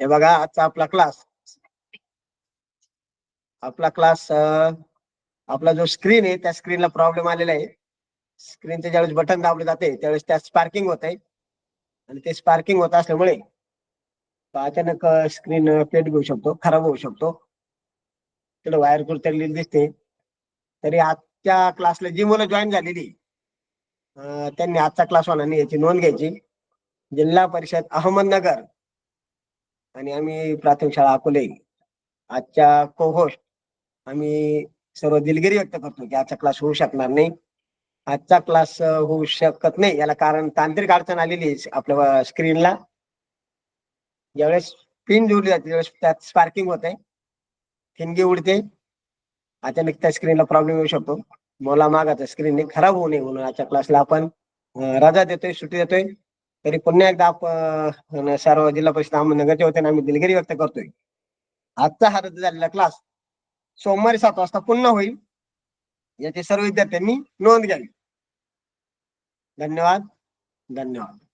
हे बघा आजचा आपला क्लास आपला क्लास आपला जो स्क्रीन आहे त्या स्क्रीनला प्रॉब्लेम आलेला आहे. स्क्रीनचे ज्यावेळेस बटन दाबले जाते त्यावेळेस त्यात स्पार्किंग होत आहे. आणि ते स्पार्किंग होत असल्यामुळे अचानक स्क्रीन पेट घेऊ शकतो खराब होऊ शकतो. तिकडे वायर कुठतरी दिसते. तरी आजच्या क्लासला जी मुलं जॉईन झालेली त्यांनी आजचा क्लास होणार नाही याची नोंद घ्यायची. जिल्हा परिषद अहमदनगर. आणि आम्ही प्राथमिक शाळा अकोले. आजच्या को होस्ट आम्ही सर्व दिलगिरी व्यक्त करतो की आजचा क्लास होऊ शकणार नाही. आजचा क्लास होऊ शकत नाही. याला कारण तांत्रिक अडचण आलेली आहे आपल्या स्क्रीनला ज्यावेळेस पिन जोडली जाते त्यावेळेस त्यात स्पार्किंग होते. आहे ठिणगी उडते. अचानक त्या स्क्रीनला प्रॉब्लेम येऊ शकतो. मला मागाचा स्क्रीन खराब होऊ नये म्हणून आजच्या क्लासला आपण रजा देतोय सुट्टी देतोय. तरी पुन्हा एकदा आपण सर्व जिल्हा परिषद अहमदनगरच्या वतीने आम्ही दिलगिरी व्यक्त करतोय. आजचा हा रद्द झालेला क्लास सोमवारी सात वाजता पुन्हा होईल. याची सर्व विद्यार्थ्यांनी नोंद घ्यावी. धन्यवाद. धन्यवाद.